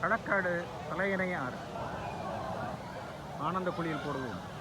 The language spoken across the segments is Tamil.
களக்காடு தலையணை ஆறு. ஆனந்த குளியல் போடுவோம்.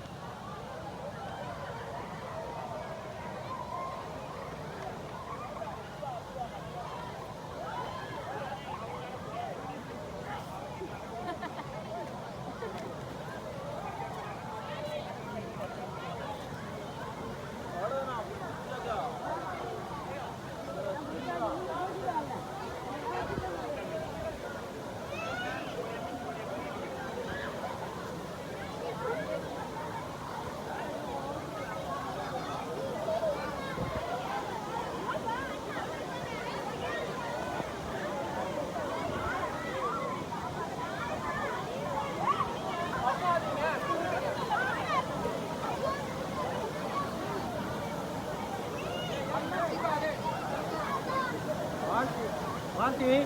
长笛